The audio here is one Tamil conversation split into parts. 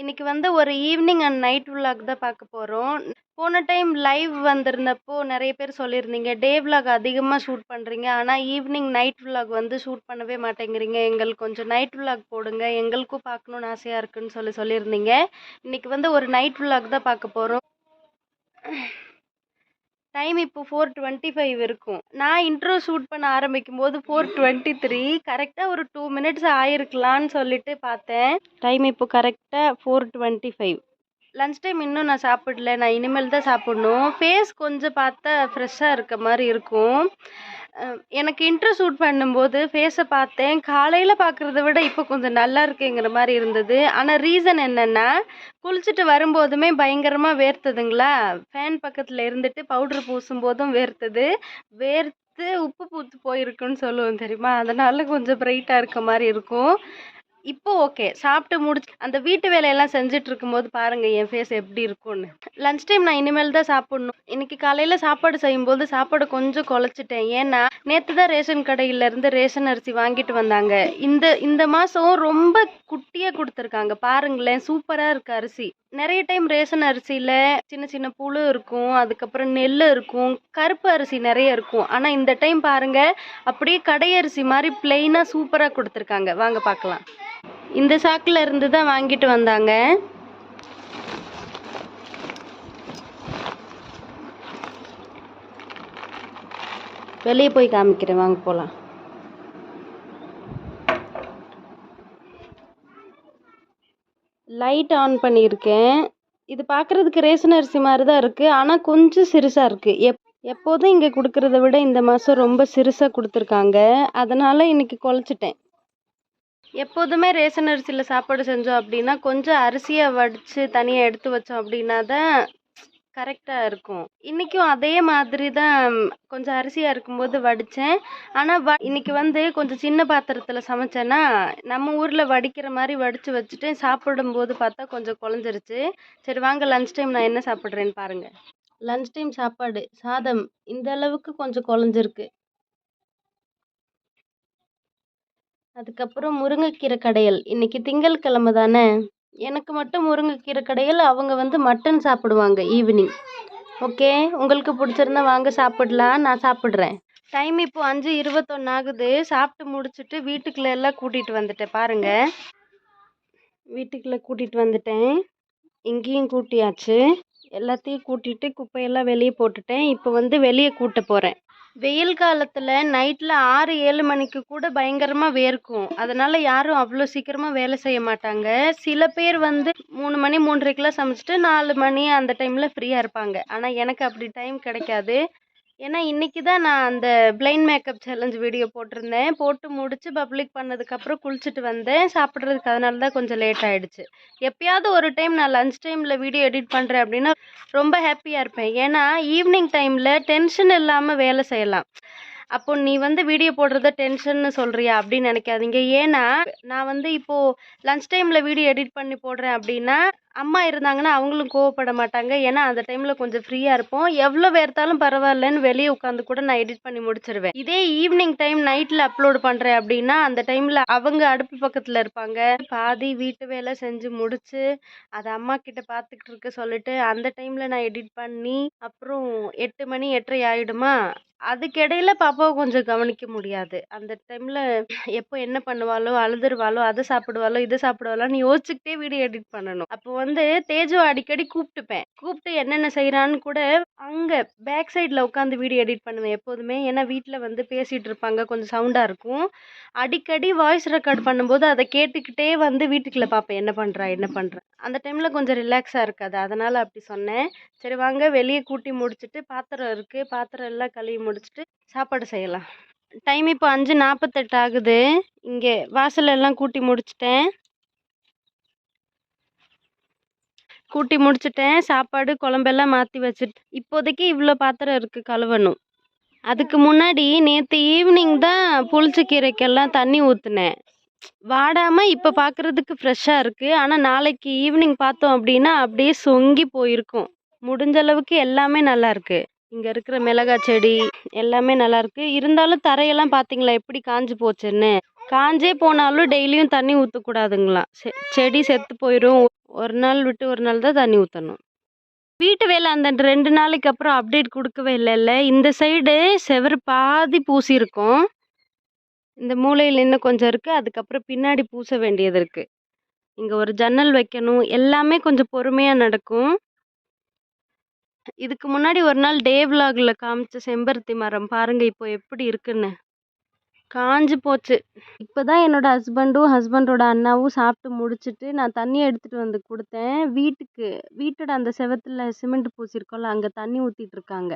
இன்னைக்கு வந்து ஒரு ஈவினிங் அண்ட் நைட் vlog தான் பார்க்க போகிறோம் போன டைம் லைவ் வந்திருந்தப்போ நிறைய பேர் சொல்லியிருந்தீங்க டே vlog அதிகமாக ஷூட் பண்ணுறீங்க ஆனால் ஈவினிங் நைட் vlog வந்து ஷூட் பண்ணவே மாட்டேங்கிறீங்க. எங்களுக்கு கொஞ்சம் நைட் vlog போடுங்க எங்களுக்கும் பார்க்கணுன்னு ஆசையாக இருக்குன்னு சொல்லி சொல்லியிருந்தீங்க. இன்னைக்கு வந்து ஒரு நைட் vlog தான் பார்க்க போகிறோம் டைம் இப்போ ஃபோர் டுவெண்ட்டி ஃபைவ் இருக்கும். நான் இன்ட்ரோ ஷூட் பண்ண ஆரம்பிக்கும் போது ஃபோர் டுவெண்ட்டி த்ரீ கரெக்டாக ஒரு டூ மினிட்ஸ் ஆயிருக்கலான்னு சொல்லிட்டு பார்த்தேன். டைம் இப்போ கரெக்டாக four twenty five lunch time இன்னும் நான் சாப்பிடல. நான் இனிமேல் தான் சாப்பிடணும். ஃபேஸ் கொஞ்சம் பார்த்தா ஃப்ரெஷ்ஷாக இருக்க மாதிரி இருக்கும். எனக்கு இன்ட்ரோ ஷூட் பண்ணும்போது ஃபேஸை பார்த்தேன். காலையில் பார்க்குறத விட இப்போ கொஞ்சம் நல்லா இருக்குங்கிற மாதிரி இருந்தது. ஆனால் ரீசன் என்னென்னா குளிச்சுட்டு வரும்போதுமே பயங்கரமாக வேர்த்ததுங்களா? ஃபேன் பக்கத்தில் இருந்துட்டு பவுட்ரு பூசும் போதும் வேர்த்தது. வேர்த்து உப்பு பூத்து போயிருக்குன்னு சொல்லுவோம் தெரியுமா? அதனால கொஞ்சம் பிரைட்டாக இருக்க மாதிரி இருக்கும். இப்போ ஓகே சாப்பிட்டு முடிச்சு அந்த வீட்டு வேலையெல்லாம் செஞ்சுட்டு இருக்கும்போது பாருங்க என் ஃபேஸ் எப்படி இருக்கும்னு. லன்ச் டைம் நான் இனிமேல் தான் சாப்பிடணும். இன்னைக்கு காலையில் சாப்பாடு செய்யும்போது சாப்பாடு கொஞ்சம் குழச்சிட்டேன். ஏன்னா நேற்று தான் ரேஷன் கடையில இருந்து ரேஷன் அரிசி வாங்கிட்டு வந்தாங்க. இந்த இந்த மாதம் ரொம்ப குட்டியாக கொடுத்துருக்காங்க. பாருங்களேன் சூப்பராக இருக்கு அரிசி. நிறைய டைம் ரேஷன் அரிசியில் சின்ன சின்ன புழு இருக்கும். அதுக்கப்புறம் நெல் இருக்கும். கருப்பு அரிசி நிறைய இருக்கும். ஆனால் இந்த டைம் பாருங்க அப்படியே கடை அரிசி மாதிரி பிளெயினாக சூப்பராக கொடுத்துருக்காங்க. வாங்க பார்க்கலாம். இந்த சாக்கில் இருந்து தான் வாங்கிட்டு வந்தாங்க. வெளியே போய் காமிக்கிறேன். வாங்க போகலாம் லைட் ஆன் பண்ணியிருக்கேன். இது பார்க்குறதுக்கு ரேஷன் அரிசி மாதிரி தான் இருக்குது ஆனால் கொஞ்சம் சிறுசாக இருக்குது எப் எப்போதும் இங்கே கொடுக்கறத விட இந்த மாதம் ரொம்ப சிறுசாக கொடுத்துருக்காங்க. அதனால் இன்னைக்கு குழச்சிட்டேன். எப்போதுமே ரேஷன் அரிசியில் சாப்பாடு செஞ்சோம் அப்படின்னா கொஞ்சம் அரிசியை வடித்து தனியாக எடுத்து வச்சோம் அப்படின்னா தான் கரெக்டாக இருக்கும். இன்றைக்கும் அதே மாதிரி தான் கொஞ்சம் அரிசியாக இருக்கும்போது வடித்தேன் ஆனால் வ இன்னைக்கு வந்து கொஞ்சம் சின்ன பாத்திரத்தில் சமைச்சேன்னா நம்ம ஊரில் வடிக்கிற மாதிரி வடித்து வச்சுட்டு சாப்பிடும்போது பார்த்தா கொஞ்சம் குழஞ்சிருச்சு. சரி வாங்க லன்ச் டைம் நான் என்ன சாப்பிட்றேன்னு பாருங்கள் லன்ச் டைம் சாப்பாடு சாதம் இந்த அளவுக்கு கொஞ்சம் குழஞ்சிருக்கு. அதுக்கப்புறம் முருங்கைக்கீரை கடையல். இன்றைக்கி திங்கள் கிழமை தானே? எனக்கு மட்டும் முருங்கைக்கீரை கடையில் அவங்க வந்து மட்டன் சாப்பிடுவாங்க ஈவினிங் ஓகே உங்களுக்கு பிடிச்சிருந்தா வாங்க சாப்பிடலாம் நான் சாப்பிட்றேன். டைம் இப்போ அஞ்சு இருபத்தொன்று ஆகுது. சாப்பிட்டு முடிச்சுட்டு வீட்டுக்குள்ள எல்லாம் கூட்டிகிட்டு வந்துட்டேன். பாருங்க. வீட்டுக்குள்ளே கூட்டிகிட்டு வந்துட்டேன். இங்கேயும் கூட்டியாச்சு. எல்லாத்தையும் கூட்டிகிட்டு குப்பையெல்லாம் வெளியே போட்டுட்டேன். இப்போ வந்து வெளியே கூட்ட போகிறேன் வெயில் காலத்தில் நைட்டில் ஆறு ஏழு மணிக்கு கூட பயங்கரமாக வேர்க்கும். அதனால் யாரும் அவ்வளோ சீக்கிரமாக வேலை செய்ய மாட்டாங்க. சில பேர் வந்து மூணு மணி மூன்றரைக்கெலாம் சமைச்சிட்டு நாலு மணி அந்த டைமில் ஃப்ரீயாக இருப்பாங்க. ஆனால் எனக்கு அப்படி டைம் கிடைக்காது. ஏன்னா இன்றைக்கி தான் நான் அந்த பிளைன் மேக்கப் சேலஞ்ச் வீடியோ போட்டிருந்தேன். போட்டு முடித்து பப்ளிக் பண்ணதுக்கப்புறம் குளிச்சுட்டு வந்தேன். சாப்பிட்றதுக்கு அதனால தான் கொஞ்சம் லேட் ஆகிடுச்சு எப்பயாவது ஒரு டைம் நான் லன்ச் டைமில் வீடியோ எடிட் பண்ணுறேன் அப்படின்னா ரொம்ப ஹாப்பியாக இருப்பேன். ஏன்னா ஈவினிங் டைமில் டென்ஷன் இல்லாமல் வேலை செய்யலாம். அப்போ நீ வந்து வீடியோ போடுறத டென்ஷன்னு சொல்கிறியா அப்படின்னு நினைக்காதீங்க. ஏன்னா நான் வந்து இப்போது லன்ச் டைமில் வீடியோ எடிட் பண்ணி போடுறேன் அப்படின்னா அம்மா இருந்தாங்கன்னா அவங்களும் கோவப்பட மாட்டாங்க ஏன்னா அந்த டைமில் கொஞ்சம் ஃப்ரீயாக இருப்போம். எவ்வளோ வேர்த்தாலும் பரவாயில்லன்னு வெளியே உட்காந்து கூட நான் எடிட் பண்ணி முடிச்சிருவேன். இதே ஈவினிங் டைம் நைட்டில் அப்லோட் பண்ணுறேன் அப்படின்னா அந்த டைமில் அவங்க அடுப்பு பக்கத்தில் இருப்பாங்க. பாதி வீட்டு வேலை செஞ்சு முடிச்சு அதை அம்மா கிட்ட பார்த்துக்கிட்டு இருக்க சொல்லிட்டு அந்த டைமில் நான் எடிட் பண்ணி அப்புறம் எட்டு மணி எட்டரை ஆயிடுமா? அதுக்கிடையில பாப்பாவை கொஞ்சம் கவனிக்க முடியாது. அந்த டைமில் எப்போ என்ன பண்ணுவாளோ அழுதுருவாளோ அதை சாப்பிடுவாளோ இதை சாப்பிடுவாளோன்னு யோசிச்சுக்கிட்டே வீடியோ எடிட் பண்ணணும். அப்போ வந்து தேஜுவை அடிக்கடி கூப்பிட்டுப்பேன் கூப்பிட்டு என்னென்ன செய்கிறான்னு கூட அங்கே பேக் சைடில் உட்காந்து வீடியோ எடிட் பண்ணுவேன் எப்போதுமே. ஏன்னா வீட்டில் வந்து பேசிகிட்டு இருப்பாங்க. கொஞ்சம் சவுண்டாக இருக்கும். அடிக்கடி வாய்ஸ் ரெக்கார்ட் பண்ணும்போது அதை கேட்டுக்கிட்டே வந்து வீட்டுக்குள்ளே பார்ப்பேன் என்ன பண்ணுறா என்ன பண்ணுறா அந்த டைமில் கொஞ்சம் ரிலாக்ஸாக இருக்காது. அதனால் அப்படி சொன்னேன். சரி வாங்க வெளியே கூட்டி முடிச்சுட்டு பாத்திரம் இருக்குது பாத்திரம் எல்லாம் கழுவி முடிச்சுட்டு சாப்பாடு செய்யலாம். டைம் இப்போ அஞ்சு நாற்பத்தெட்டு ஆகுது. இங்கே வாசல் எல்லாம் கூட்டி முடிச்சிட்டேன். கூட்டி முடிச்சிட்டேன். சாப்பாடு குழம்பெல்லாம் மாற்றி வச்சுட்டு இப்போதைக்கு இவ்வளோ பாத்திரம் இருக்குது கழுவணும். அதுக்கு முன்னாடி நேற்று ஈவினிங் தான் புளிச்சக்கீரைக்கெல்லாம் தண்ணி ஊற்றுனேன் வாடாமல் இப்போ பார்க்குறதுக்கு ஃப்ரெஷ்ஷாக இருக்குது ஆனால் நாளைக்கு ஈவினிங் பார்த்தோம் அப்படின்னா அப்படியே சொங்கி போயிருக்கும். முடிஞ்ச அளவுக்கு எல்லாமே நல்லா இருக்கு. இங்கே இருக்கிற மிளகாய் செடி எல்லாமே நல்லா இருக்கு. இருந்தாலும் தரையெல்லாம் பார்த்தீங்களா எப்படி காஞ்சு போச்சுன்னு? காஞ்சே போனாலும் டெய்லியும் தண்ணி ஊற்றக்கூடாதுங்களாம் செ செடி செத்து போயிடும் ஒரு நாள் விட்டு ஒரு நாள் தான் தண்ணி ஊற்றணும் வீட்டு வேலை அந்த ரெண்டு நாளைக்கு அப்புறம் அப்டேட் கொடுக்கவே இல்லைல்ல இந்த சைடு செவர் பாதி பூசி இருக்கும் இந்த மூலையில் இன்னும் கொஞ்சம் இருக்குது அதுக்கப்புறம் பின்னாடி பூச வேண்டியது இருக்குது இங்கே ஒரு ஜன்னல் வைக்கணும். எல்லாமே கொஞ்சம் பொறுமையாக நடக்கும். இதுக்கு முன்னாடி ஒரு நாள் டே விலாகில் காமிச்ச செம்பருத்தி மரம் பாருங்கள் இப்போ எப்படி இருக்குன்னு. காஞ்சு போச்சு. இப்போதான் என்னோட ஹஸ்பண்டும் ஹஸ்பண்டோட அண்ணாவும் சாப்பிட்டு முடிச்சிட்டு நான் தண்ணி எடுத்துட்டு வந்து கொடுத்தேன். வீட்டுக்கு வீட்டோட அந்த செவத்துல சிமெண்ட் பூசிருக்கோம்ல அங்க தண்ணி ஊத்திட்டு இருக்காங்க.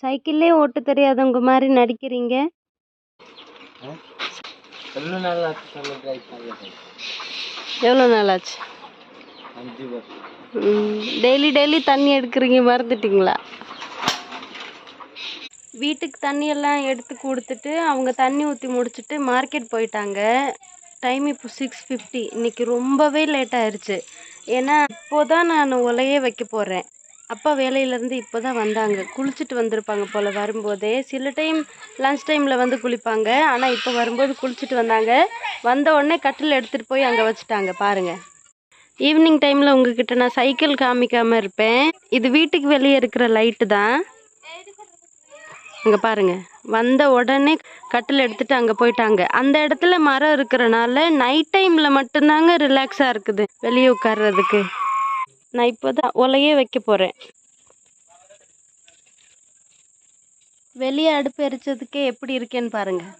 சைக்கிள்லே ஓட்ட தெரியாதவங்க மாதிரி நடிக்கிறீங்க. எவ்வளோ நாள் ஆச்சு டெய்லி டெய்லி தண்ணி எடுக்கிறீங்க மறந்துட்டிங்களா? வீட்டுக்கு தண்ணியெல்லாம் எடுத்து கொடுத்துட்டு அவங்க தண்ணி ஊற்றி முடிச்சுட்டு மார்க்கெட் போயிட்டாங்க. டைம் இப்போ சிக்ஸ் ஃபிஃப்டி இன்னைக்கு ரொம்பவே லேட் ஆயிடுச்சு ஏன்னா இப்போதான் நான் உலையே வைக்க போகிறேன் அப்பா வேலையிலேருந்து இப்போ தான் வந்தாங்க. குளிச்சுட்டு வந்திருப்பாங்க போல் வரும்போதே. சில டைம் லன்ச் டைமில் வந்து குளிப்பாங்க. ஆனால் இப்போ வரும்போது குளிச்சுட்டு வந்தாங்க. வந்த உடனே கட்டில் எடுத்துகிட்டு போய் அங்கே வச்சுட்டாங்க. பாருங்கள் ஈவினிங் டைமில் உங்ககிட்ட நான் சைக்கிள் காமிக்காமல் இருப்பேன். இது வீட்டுக்கு வெளியே இருக்கிற லைட்டு தான். அங்கே பாருங்கள் வந்த உடனே கட்டில் எடுத்துட்டு அங்கே போயிட்டாங்க. அந்த இடத்துல மரம் இருக்கிறனால நைட் டைமில் மட்டும்தாங்க ரிலாக்ஸாக இருக்குது. வெளியே உட்கார்றதுக்கு. நான் இப்போ தான் உலையே வைக்க போகிறேன் வெளியே அடுப்பு எரிச்சதுக்கே எப்படி இருக்கேன்னு பாருங்கள்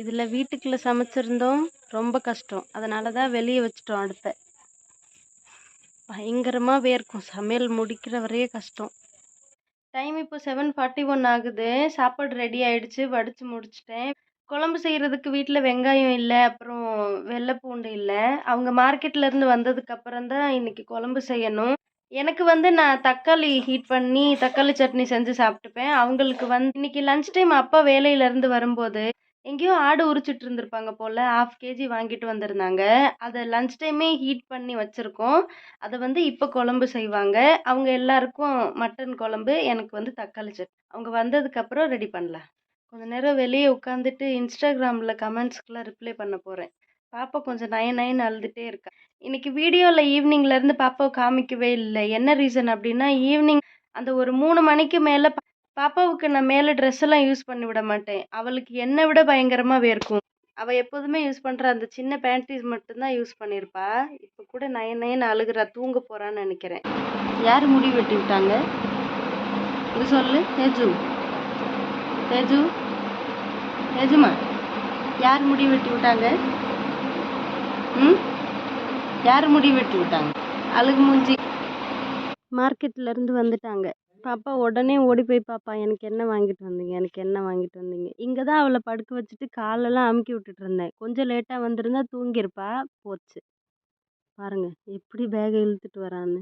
இதில் வீட்டுக்குள்ளே சமைச்சிருந்தோம். ரொம்ப கஷ்டம். அதனால தான் வெளியே வச்சிட்டோம் அடுப்பை. பயங்கரமாக வேர்க்கும். சமையல் முடிக்கிற வரையே கஷ்டம். டைம் இப்போ செவன் ஃபார்ட்டி ஒன் ஆகுது. சாப்பாடு ரெடி ஆயிடுச்சு. வடித்து முடிச்சிட்டேன். குழம்பு செய்கிறதுக்கு வீட்டில் வெங்காயம் இல்லை அப்புறம் வெள்ளை பூண்டு இல்லை. அவங்க மார்க்கெட்லேருந்து வந்ததுக்கப்புறம் தான் இன்றைக்கி குழம்பு செய்யணும். எனக்கு வந்து நான் தக்காளி ஹீட் பண்ணி தக்காளி சட்னி செஞ்சு சாப்பிட்டுப்பேன். அவங்களுக்கு வந்து இன்னைக்கு லஞ்ச் டைம் அப்பா வேலையிலேருந்து வரும்போது எங்கேயோ ஆடு உரிச்சிட்டு இருந்திருப்பாங்க போல் ஆஃப் கேஜி வாங்கிட்டு வந்திருந்தாங்க. அதை லன்ச் டைமே ஹீட் பண்ணி வச்சுருக்கோம். அதை வந்து இப்போ குழம்பு செய்வாங்க. அவங்க எல்லாருக்கும் மட்டன் குழம்பு எனக்கு வந்து தக்காளி சட்னி. அவங்க வந்ததுக்கப்புறம் ரெடி பண்ணலாம். கொஞ்ச நேரம் வெளியே உட்காந்துட்டு இன்ஸ்டாகிராமில் கமெண்ட்ஸ்க்கெலாம் ரிப்ளை பண்ண போகிறேன் பாப்பா கொஞ்சம் நய நயன் அழுதுகிட்டே இருக்கா. இன்னைக்கு வீடியோவில் ஈவினிங்லேருந்து பாப்பாவை காமிக்கவே இல்லை. என்ன ரீசன் அப்படின்னா ஈவினிங் அந்த ஒரு மூணு மணிக்கு மேலே பாப்பாவுக்கு நான் மேலே ட்ரெஸ் எல்லாம் யூஸ் பண்ணி விட மாட்டேன். அவளுக்கு என்னை விட பயங்கரமாக வேர்க்கும். அவள் எப்போதுமே யூஸ் பண்ணுற அந்த சின்ன பேண்டீஸ் மட்டும்தான் யூஸ் பண்ணியிருப்பா இப்போ கூட நயன் நயன் அழுகிறா தூங்க போகிறான்னு நினைக்கிறேன். யார் முடி வெட்டி விட்டாங்க? இது சொல்லு தேஜு. தேஜு. தேஜுமா? யார் முடி வெட்டி விட்டாங்க? ம்? யார் முடி வெட்டி விட்டாங்க? அழுகு மூஞ்சி. மார்க்கெட்ல இருந்து வந்துட்டாங்க. பாப்பா உடனே ஓடி போய் பாப்பா எனக்கு என்ன வாங்கிட்டு வந்தீங்க? எனக்கு என்ன வாங்கிட்டு வந்தீங்க? இங்கே தான் அவளை படுக்க வச்சுட்டு காலெல்லாம் அமுக்கி விட்டுட்டு இருந்தேன். கொஞ்சம் லேட்டாக வந்திருந்தா தூங்கியிருப்பா. போச்சு. பாருங்க எப்படி பேகை இழுத்துட்டு வரான்னு.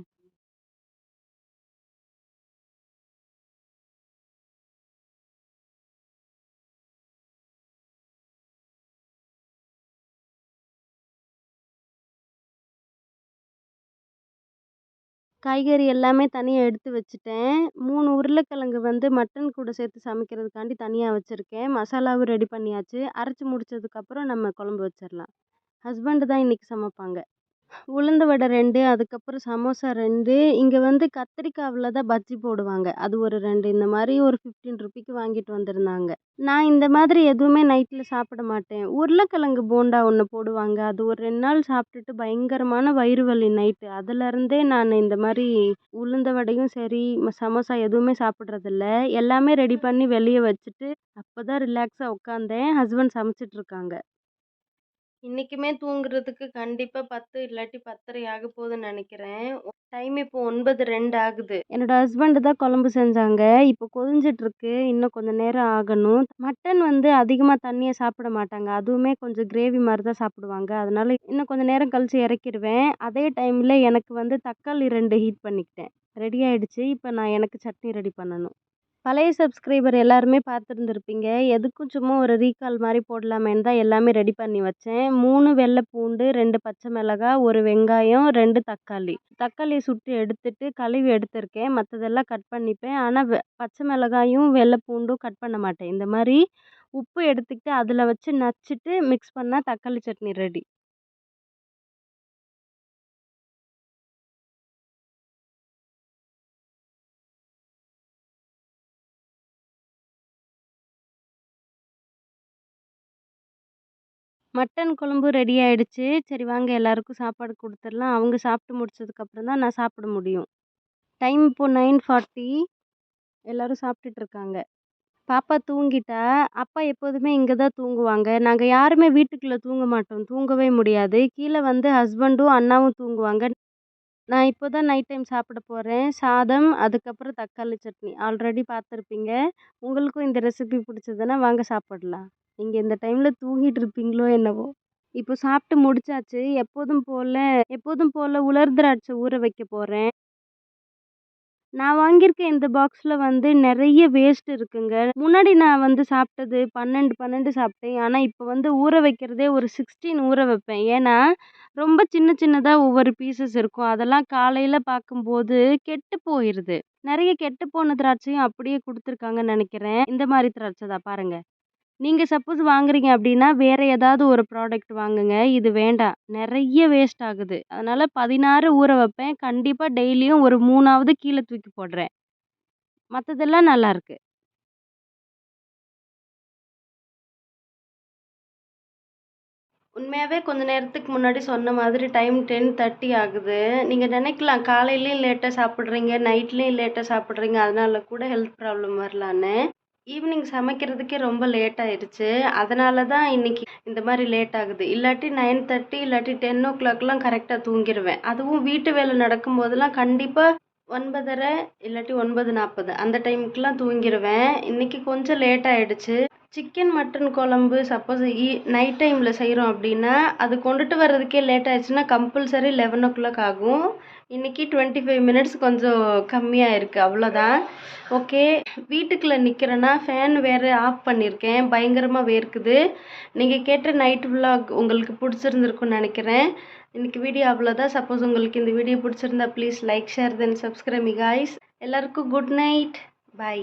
காய்கறி எல்லாமே தனியாக எடுத்து வச்சுட்டேன். மூணு உருளைக்கிழங்கு வந்து மட்டன் கூட சேர்த்து சமைக்கிறதுக்காண்டி தனியாக வச்சுருக்கேன். மசாலாவும் ரெடி பண்ணியாச்சு. அரைச்சி முடிச்சதுக்கப்புறம் நம்ம குழம்பு வச்சிடலாம் ஹஸ்பண்டு தான் இன்றைக்கி சமைப்பாங்க. உளுந்து வடை ரெண்டு அதுக்கப்புறம் சமோசா ரெண்டு இங்கே வந்து கத்திரிக்காவில் தான் பஜ்ஜி போடுவாங்க. அது ஒரு ரெண்டு. இந்த மாதிரி ஒரு ஃபிஃப்டீன் ருபிக்கு வாங்கிட்டு வந்திருந்தாங்க. நான் இந்த மாதிரி எதுவுமே நைட்டில் சாப்பிட மாட்டேன். உருளைக்கிழங்கு போண்டா ஒன்று போடுவாங்க. அது ஒரு ரெண்டு நாள் சாப்பிட்டுட்டு பயங்கரமான வயிறு வலி நைட்டு அதுலேருந்தே நான் இந்த மாதிரி உளுந்த வடையும் சரி சமோசா எதுவுமே சாப்பிட்றதில்ல. எல்லாமே ரெடி பண்ணி வெளியே வச்சுட்டு அப்போ தான் ரிலாக்ஸாக உட்காந்தேன். ஹஸ்பண்ட் சமைச்சிட்ருக்காங்க இன்றைக்குமே தூங்குறதுக்கு கண்டிப்பாக பத்து இல்லாட்டி பத்தரை ஆக போகுதுன்னு நினைக்கிறேன். டைம் இப்போ ஒன்பது ரெண்டு ஆகுது. என்னோட ஹஸ்பண்டு தான் குழம்பு செஞ்சாங்க. இப்போ கொதிஞ்சிட்ருக்கு இன்னும் கொஞ்சம் நேரம் ஆகணும். மட்டன் வந்து அதிகமாக தண்ணியை சாப்பிட மாட்டாங்க. அதுவுமே கொஞ்சம் கிரேவி மாதிரி தான் சாப்பிடுவாங்க. அதனால இன்னும் கொஞ்சம் நேரம் கழித்து இறக்கிடுவேன் அதே டைமில் எனக்கு வந்து தக்காளி ரெண்டு ஹீட் பண்ணிக்கிட்டேன். ரெடி ஆயிடுச்சு. இப்போ நான் எனக்கு சட்னி ரெடி பண்ணணும். பழைய சப்ஸ்கிரைபர் எல்லாருமே பார்த்துருந்துருப்பீங்க. எதுக்கும் சும்மா ஒரு ரீகால் மாதிரி போடலாமேன்னு தான் எல்லாமே ரெடி பண்ணி வச்சேன். மூணு வெள்ளை பூண்டு ரெண்டு பச்சை மிளகாய் ஒரு வெங்காயம் ரெண்டு தக்காளி. தக்காளியை சுட்டு எடுத்துட்டு கழுவி எடுத்திருக்கேன். மற்றதெல்லாம் கட் பண்ணிப்பேன். ஆனால் வெ பச்சை மிளகாயும் வெள்ளை பூண்டும் கட் பண்ண மாட்டேன். இந்த மாதிரி உப்பு எடுத்துக்கிட்டு அதில் வச்சு நச்சுட்டு மிக்ஸ் பண்ணால் தக்காளி சட்னி ரெடி மட்டன் குழம்பு ரெடி ஆகிடுச்சி சரி வாங்க எல்லாருக்கும் சாப்பாடு கொடுத்துடலாம். அவங்க சாப்பிட்டு முடிச்சதுக்கப்புறம் தான் நான் சாப்பிட முடியும். டைம் இப்போது நைன் ஃபார்ட்டி. எல்லோரும் சாப்பிட்டுட்ருக்காங்க பாப்பா தூங்கிட்டா. அப்பா எப்போதுமே இங்கே தான் தூங்குவாங்க. நாங்கள் யாருமே வீட்டுக்குள்ளே தூங்க மாட்டோம். தூங்கவே முடியாது. கீழே வந்து ஹஸ்பண்டும் அண்ணாவும் தூங்குவாங்க. நான் இப்போ தான் நைட் டைம் சாப்பிட போகிறேன் சாதம் அதுக்கப்புறம் தக்காளி சட்னி. ஆல்ரெடி பார்த்துருப்பீங்க. உங்களுக்கும் இந்த ரெசிபி பிடிச்சதுன்னா வாங்க சாப்பிடலாம். நீங்கள் இந்த டைமில் தூங்கிட்டு இருப்பீங்களோ என்னவோ. இப்போ சாப்பிட்டு முடிச்சாச்சு. எப்போதும் போல் எப்போதும் போல் உலர் திராட்சை ஊற வைக்க போகிறேன் நான் வாங்கியிருக்க இந்த பாக்ஸில் வந்து நிறைய வேஸ்ட் இருக்குங்க. முன்னாடி நான் வந்து சாப்பிட்டது பன்னெண்டு பன்னெண்டு சாப்பிட்டேன். ஆனால் இப்போ வந்து ஊற வைக்கிறதே ஒரு சிக்ஸ்டீன் ஊற வைப்பேன். ஏன்னா ரொம்ப சின்ன சின்னதாக ஒவ்வொரு பீசஸ் இருக்கும். அதெல்லாம் காலையில் பார்க்கும்போது கெட்டு போயிடுது நிறைய கெட்டு போன திராட்சையும் அப்படியே கொடுத்துருக்காங்கன்னு நினைக்கிறேன். இந்த மாதிரி திராட்சை தான் பாருங்கள் நீங்கள் சப்போஸ் வாங்குறீங்க அப்படின்னா வேறு ஏதாவது ஒரு ப்ராடக்ட் வாங்குங்க. இது வேண்டாம். நிறைய வேஸ்ட் ஆகுது. அதனால் பதினாறு ஊற வைப்பேன். கண்டிப்பாக டெய்லியும் ஒரு மூணாவது கீழே தூக்கி போடுறேன். மற்றதெல்லாம் நல்லாயிருக்கு உண்மையாகவே கொஞ்ச நேரத்துக்கு முன்னாடி சொன்ன மாதிரி டைம் டென் தேர்ட்டி ஆகுது. நீங்கள் நினைக்கலாம் காலையிலையும் லேட்டாக சாப்பிட்றீங்க நைட்லேயும் லேட்டாக சாப்பிட்றீங்க. அதனால கூட ஹெல்த் ப்ராப்ளம் வரலான்னு. ஈவினிங் சமைக்கிறதுக்கே ரொம்ப லேட் ஆயிடுச்சு. அதனால தான் இன்னைக்கு இந்த மாதிரி லேட் ஆகுது. இல்லாட்டி நைன் தேர்ட்டி இல்லாட்டி டென் ஓ கிளாக்லாம் கரெக்டாக தூங்கிடுவேன் அதுவும் வீட்டு வேலை நடக்கும்போதெல்லாம் கண்டிப்பாக ஒன்பதரை இல்லாட்டி ஒன்பது நாற்பது அந்த டைமுக்குலாம் தூங்கிடுவேன் இன்னைக்கு கொஞ்சம் லேட் ஆயிடுச்சு. சிக்கன் மட்டன் குழம்பு சப்போஸ் ஈ நைட் டைமில் செய்கிறோம் அப்படின்னா அது கொண்டுட்டு வர்றதுக்கே லேட் ஆயிடுச்சுன்னா கம்பல்சரி லெவன் ஓ கிளாக் ஆகும். இன்றைக்கி டுவெண்ட்டி ஃபைவ் மினிட்ஸ் கொஞ்சம் கம்மியாக இருக்குது அவ்வளோதான் ஓகே வீட்டுக்குள்ளே நிற்கிறேன்னா ஃபேன் வேறு ஆஃப் பண்ணியிருக்கேன் பயங்கரமாக வேர்க்குது. நீங்கள் கேட்ட நைட் vlog உங்களுக்கு பிடிச்சிருந்துருக்குன்னு நினைக்கிறேன். இன்றைக்கி வீடியோ அவ்வளோதான் சப்போஸ் உங்களுக்கு இந்த வீடியோ பிடிச்சிருந்தா please like share then subscribe guys எல்லாருக்கும் குட் நைட் பை